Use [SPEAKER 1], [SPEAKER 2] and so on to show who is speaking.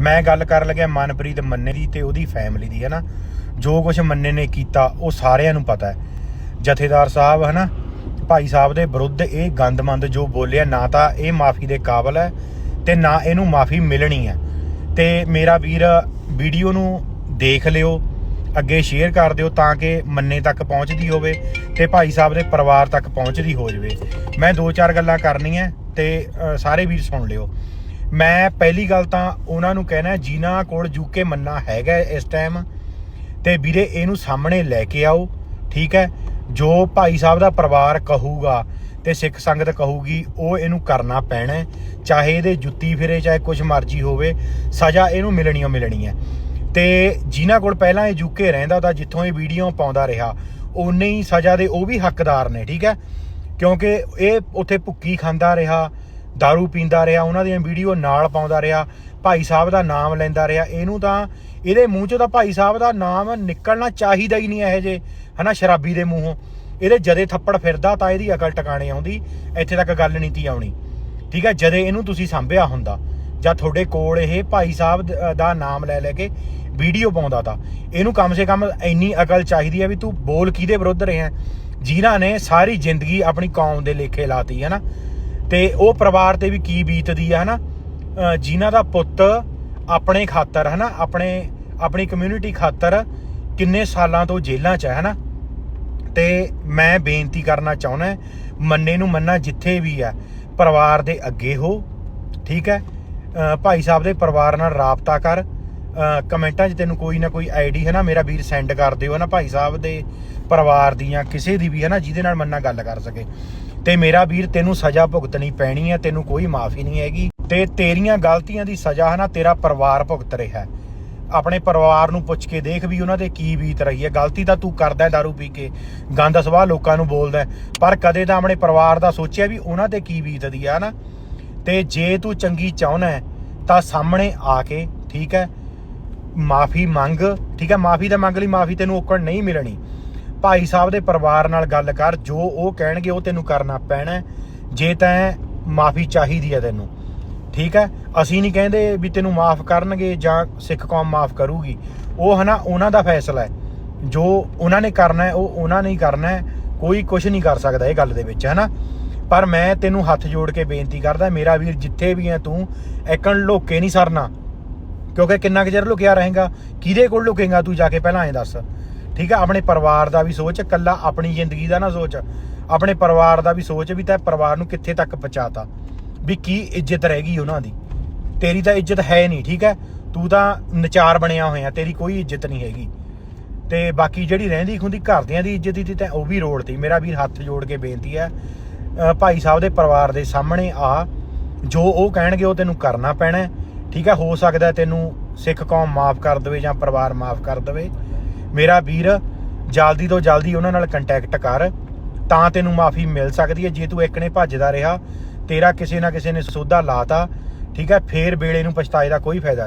[SPEAKER 1] ਮੈਂ ਗੱਲ ਕਰਨ ਲੱਗਿਆ ਮਨਪ੍ਰੀਤ ਮੰਨੇ ਦੀ ਤੇ ਉਹਦੀ ਫੈਮਿਲੀ ਦੀ ਹੈ ਨਾ ਜੋ ਕੁਝ ਮੰਨੇ ਨੇ ਕੀਤਾ, ਉਹ ਸਾਰਿਆਂ ਨੂੰ ਪਤਾ ਹੈ। ਜਥੇਦਾਰ ਸਾਹਿਬ ਹੈ ਨਾ ਭਾਈ ਸਾਹਿਬ ਦੇ ਵਿਰੁੱਧ ਇਹ ਗੰਦਮੰਦ ਜੋ ਬੋਲਿਆ, ਨਾ ਤਾਂ ਇਹ ਮਾਫੀ ਦੇ ਕਾਬਲ ਹੈ ਤੇ ਨਾ ਇਹਨੂੰ ਮਾਫੀ ਮਿਲਣੀ ਹੈ। ਤੇ ਮੇਰਾ ਵੀਰ, ਵੀਡੀਓ ਨੂੰ ਦੇਖ ਲਿਓ, ਅੱਗੇ ਸ਼ੇਅਰ ਕਰ ਦਿਓ ਤਾਂ ਕਿ ਮੰਨੇ ਤੱਕ ਪਹੁੰਚਦੀ ਹੋਵੇ ਤੇ ਭਾਈ ਸਾਹਿਬ ਦੇ ਪਰਿਵਾਰ ਤੱਕ ਪਹੁੰਚਦੀ ਹੋ ਜਾਵੇ। ਮੈਂ ਦੋ ਚਾਰ ਗੱਲਾਂ ਕਰਨੀਆਂ ਤੇ ਸਾਰੇ ਵੀਰ ਸੁਣ ਲਿਓ। ਮੈਂ ਪਹਿਲੀ ਗੱਲ ਤਾਂ ਉਹਨਾਂ ਨੂੰ ਕਹਿਣਾ ਜਿਨ੍ਹਾਂ ਕੋਲ ਯੂਕੇ ਮੰਨਾ ਹੈਗਾ ਇਸ ਟਾਈਮ ਤੇ ਵੀਰੇ, ਇਹਨੂੰ ਸਾਹਮਣੇ ਲੈ ਕੇ ਆਓ, ਠੀਕ ਹੈ? ਜੋ ਭਾਈ ਸਾਹਿਬ ਦਾ ਪਰਿਵਾਰ ਕਹੂਗਾ ਤੇ ਸਿੱਖ ਸੰਗਤ ਕਹੂਗੀ, ਉਹ ਇਹਨੂੰ ਕਰਨਾ ਪੈਣਾ ਚਾਹੇ ਇਹਦੇ ਜੁੱਤੀ ਫਿਰੇ, ਚਾਹੇ ਕੁਝ ਮਰਜ਼ੀ ਹੋਵੇ, ਸਜ਼ਾ ਇਹਨੂੰ ਮਿਲਣੀ ਓ ਮਿਲਣੀ ਹੈ। ਤੇ ਜਿਨ੍ਹਾਂ ਕੋਲ ਪਹਿਲਾਂ ਇਹ ਯੂਕੇ ਰਹਿੰਦਾ ਤਾਂ ਜਿੱਥੋਂ ਇਹ ਵੀਡੀਓ ਪਾਉਂਦਾ ਰਿਹਾ ਉਨੇ ਹੀ ਸਜ਼ਾ ਦੇ ਉਹ ਵੀ ਹੱਕਦਾਰ ਨੇ, ਠੀਕ ਹੈ? ਕਿਉਂਕਿ ਇਹ ਉੱਥੇ ਭੁੱਕੀ ਖਾਂਦਾ ਰਿਹਾ दारू ਪੀਂਦਾ ਰਿਹਾ ਉਹਨਾਂ ਦੀਆਂ ਵੀਡੀਓ ਨਾਲ ਪਾਉਂਦਾ ਰਿਹਾ ਭਾਈ ਸਾਹਿਬ ਦਾ ਨਾਮ ਲੈਂਦਾ ਰਿਹਾ ਇਹਨੂੰ ਤਾਂ ਇਹਦੇ ਮੂੰਹ ਚੋਂ ਤਾਂ ਭਾਈ ਸਾਹਿਬ ਦਾ ਨਾਮ ਨਿਕਲਣਾ ਚਾਹੀਦਾ ਹੀ ਨਹੀਂ ਇਹੋ ਜੇ ਹਨਾ ਸ਼ਰਾਬੀ ਦੇ ਮੂੰਹੋਂ ਇਹਦੇ ਜਦੇ ਥੱਪੜ ਫਿਰਦਾ ਤਾਂ ਇਹਦੀ ਅਕਲ ਟਿਕਾਣੇ ਆਉਂਦੀ ਇੱਥੇ ਤੱਕ ਗੱਲ ਨਹੀਂ ਤੀ ਆਉਣੀ ਠੀਕ ਹੈ ਜਦੇ ਇਹਨੂੰ ਤੁਸੀਂ ਸੰਭਿਆ ਹੁੰਦਾ ਜਾਂ ਤੁਹਾਡੇ ਕੋਲ ਇਹ ਭਾਈ ਸਾਹਿਬ ਦਾ ਨਾਮ ਲੈ ਲੈ ਕੇ ਵੀਡੀਓ ਪਾਉਂਦਾ ਤਾਂ ਇਹਨੂੰ ਕਮ ਸੇ ਕਮ ਇੰਨੀ ਅਕਲ ਚਾਹੀਦੀ ਹੈ ਵੀ ਤੂੰ ਬੋਲ ਕਿਹਦੇ ਵਿਰੁੱਧ ਰਿਹਾ ਜਿਨ੍ਹਾਂ ਨੇ ਸਾਰੀ ਜ਼ਿੰਦਗੀ ਆਪਣੀ ਕੌਮ ਦੇ ਲੇਖੇ ਲਾਤੀ ਹੈ ਨਾ ਤੇ ਉਹ ਪਰਿਵਾਰ ਤੇ ਵੀ ਕੀ ਬੀਤਦੀ ਹੈ ਹਨਾ? ਜਿਨ੍ਹਾਂ ਦਾ ਪੁੱਤ ਆਪਣੇ ਖਾਤਰ, ਹਨਾ? ਆਪਣੇ, ਆਪਣੀ ਕਮਿਊਨਿਟੀ ਖਾਤਰ ਕਿੰਨੇ ਸਾਲਾਂ ਤੋਂ ਜੇਲ੍ਹਾਂ 'ਚ ਹੈ ਹਨਾ? ਤੇ ਮੈਂ ਬੇਨਤੀ ਕਰਨਾ ਚਾਹੁੰਦਾ, ਮੰਨੇ ਨੂੰ ਮੰਨਾ ਜਿੱਥੇ ਵੀ ਹੈ ਪਰਿਵਾਰ ਦੇ ਅੱਗੇ ਹੋ, ਠੀਕ ਹੈ? ਭਾਈ ਸਾਹਿਬ ਦੇ ਪਰਿਵਾਰ ਨਾਲ ਰਾਬਤਾ ਕਰ ਕਮੈਂਟਾਂ 'ਚ ਤੈਨੂੰ ਕੋਈ ਨਾ ਕੋਈ ਆਈਡੀ ਹੈ ਨਾ ਮੇਰਾ ਵੀਰ ਸੈਂਡ ਕਰ ਦਿਓ ਹੈ ਨਾ ਭਾਈ ਸਾਹਿਬ ਦੇ ਪਰਿਵਾਰ ਦੀਆਂ ਕਿਸੇ ਦੀ ਵੀ ਹੈ ਨਾ ਜਿਹਦੇ ਨਾਲ ਮੰਨਾ ਗੱਲ ਕਰ ਸਕੇ। ਤੇ ਮੇਰਾ ਵੀਰ ਤੈਨੂੰ ਸਜ਼ਾ ਭੁਗਤਣੀ ਪੈਣੀ ਹੈ, ਤੈਨੂੰ ਕੋਈ ਮਾਫੀ ਨਹੀਂ ਹੈਗੀ। ਤੇ ਤੇਰੀਆਂ ਗਲਤੀਆਂ ਦੀ ਸਜ਼ਾ ਹੈ ਨਾ ਤੇਰਾ ਪਰਿਵਾਰ ਭੁਗਤ ਰਿਹਾ ਹੈ। ਆਪਣੇ ਪਰਿਵਾਰ ਨੂੰ ਪੁੱਛ ਕੇ ਦੇਖ ਵੀ ਉਹਨਾਂ ਦੇ ਕੀ ਬੀਤ ਰਹੀ ਹੈ। ਗਲਤੀ ਤਾਂ ਤੂੰ ਕਰਦਾ ਹੈ दारू ਪੀ ਕੇ। ਗੰਦ ਸਵਾਹ ਲੋਕਾਂ ਨੂੰ ਬੋਲਦਾ ਪਰ ਕਦੇ ਤਾਂ ਆਪਣੇ ਪਰਿਵਾਰ ਦਾ ਸੋਚਿਆ ਵੀ ਉਹਨਾਂ ਤੇ ਕੀ ਬੀਤਦੀ ਆ ਨਾ? ਤੇ ਜੇ ਤੂੰ ਚੰਗੀ ਚਾਹੁੰਦਾ ਤਾਂ ਸਾਹਮਣੇ ਆ ਕੇ, ਠੀਕ ਹੈ? ਮਾਫੀ ਮੰਗ, ਠੀਕ ਹੈ, ਮਾਫੀ ਤਾਂ ਮੰਗ ਲਈ, ਮਾਫੀ ਤੈਨੂੰ ਔਕੜ ਨਹੀਂ ਮਿਲਣੀ। ਭਾਈ ਸਾਹਿਬ ਦੇ ਪਰਿਵਾਰ ਨਾਲ ਗੱਲ ਕਰ, ਜੋ ਉਹ ਕਹਿਣਗੇ ਉਹ ਤੈਨੂੰ ਕਰਨਾ ਪੈਣਾ ਜੇ ਤੈਂ ਮਾਫੀ ਚਾਹੀਦੀ ਹੈ ਤੈਨੂੰ। ਠੀਕ ਹੈ, ਅਸੀਂ ਨਹੀਂ ਕਹਿੰਦੇ ਵੀ ਤੈਨੂੰ ਮਾਫ ਕਰਨਗੇ ਜਾਂ ਸਿੱਖ ਕੌਮ ਮਾਫ ਕਰੂਗੀ। ਉਹ ਹਨਾ, ਉਹਨਾਂ ਦਾ ਫੈਸਲਾ ਹੈ। ਜੋ ਉਹਨਾਂ ਨੇ ਕਰਨਾ ਹੈ, ਉਹ ਉਹਨਾਂ ਨੇ ਹੀ ਕਰਨਾ ਹੈ। ਕੋਈ ਕੁਝ ਨਹੀਂ ਕਰ ਸਕਦਾ ਇਹ ਗੱਲ ਦੇ ਵਿੱਚ, ਹਨਾ। ਪਰ ਮੈਂ ਤੈਨੂੰ ਹੱਥ ਜੋੜ ਕੇ ਬੇਨਤੀ ਕਰਦਾ, ਮੇਰਾ ਵੀਰ ਜਿੱਥੇ ਵੀ ਹੈ ਤੂੰ ਐਕਣ ਲੋਕੇ ਨਹੀਂ ਸਰਨਾ। ਕਿਉਂਕਿ ਕਿੰਨਾ ਕੁ ਚਿਰ ਲੁਕਿਆ ਰਹੇਗਾ, ਕਿਹਦੇ ਕੋਲ ਲੁਕੇਗਾ ਤੂੰ ਜਾ ਕੇ ਪਹਿਲਾਂ ਐਂ ਦੱਸ। ਠੀਕ ਹੈ ਆਪਣੇ ਪਰਿਵਾਰ ਦਾ ਵੀ ਸੋਚ, ਇਕੱਲਾ ਆਪਣੀ ਜ਼ਿੰਦਗੀ ਦਾ ਨਾ ਸੋਚ। ਆਪਣੇ ਪਰਿਵਾਰ ਦਾ ਵੀ ਸੋਚ ਵੀ ਤਾਂ ਪਰਿਵਾਰ ਨੂੰ ਕਿੱਥੇ ਤੱਕ ਪਹੁੰਚਾਤਾ। ਵੀ ਕੀ ਇੱਜ਼ਤ ਰਹਿ ਗਈ ਉਹਨਾਂ ਦੀ। ਤੇਰੀ ਤਾਂ ਇੱਜ਼ਤ ਹੈ ਨਹੀਂ, ਠੀਕ ਹੈ ਤੂੰ ਤਾਂ ਨਚਾਰ ਬਣਿਆ ਹੋਇਆ, ਤੇਰੀ ਕੋਈ ਇੱਜ਼ਤ ਨਹੀਂ ਹੈਗੀ। ਤੇ ਬਾਕੀ ਜਿਹੜੀ ਰਹਿੰਦੀ ਖੁੰਦੀ ਘਰਦਿਆਂ ਦੀ ਇੱਜ਼ਤ ਦੀ ਤਾਂ ਉਹ ਵੀ ਰੋੜਤੀ ਮੇਰਾ ਵੀਰ ਹੱਥ ਜੋੜ ਕੇ ਬੇਨਤੀ ਹੈ ਭਾਈ ਸਾਹਿਬ ਦੇ ਪਰਿਵਾਰ ਦੇ ਸਾਹਮਣੇ ਆ। ਜੋ ਉਹ ਕਹਿਣਗੇ ਉਹ ਤੈਨੂੰ ਕਰਨਾ ਪੈਣਾ ਠੀਕ ਹੈ ਹੋ ਸਕਦਾ ਤੈਨੂੰ ਸਿੱਖ ਕੌਮ ਮਾਫ ਕਰ ਦੇਵੇ ਜਾਂ ਪਰਿਵਾਰ ਮਾਫ ਕਰ ਦੇਵੇ। ਮੇਰਾ ਵੀਰ, ਜਲਦੀ ਤੋਂ ਜਲਦੀ ਉਹਨਾਂ ਨਾਲ ਕੰਟੈਕਟ ਕਰ, ਤਾਂ ਤੈਨੂੰ ਮਾਫੀ ਮਿਲ ਸਕਦੀ ਹੈ। ਜੇ ਤੂੰ ਇੱਕ ਨੇ ਭੱਜਦਾ ਰਿਹਾ, ਤੇਰਾ ਕਿਸੇ ਨਾ ਕਿਸੇ ਨੇ ਸੋਧਾ ਲਾਤਾ, ਠੀਕ ਹੈ ਫੇਰ ਵੇਲੇ ਨੂੰ ਪਛਤਾਏ ਦਾ ਕੋਈ ਫਾਇਦਾ ਨਹੀਂ।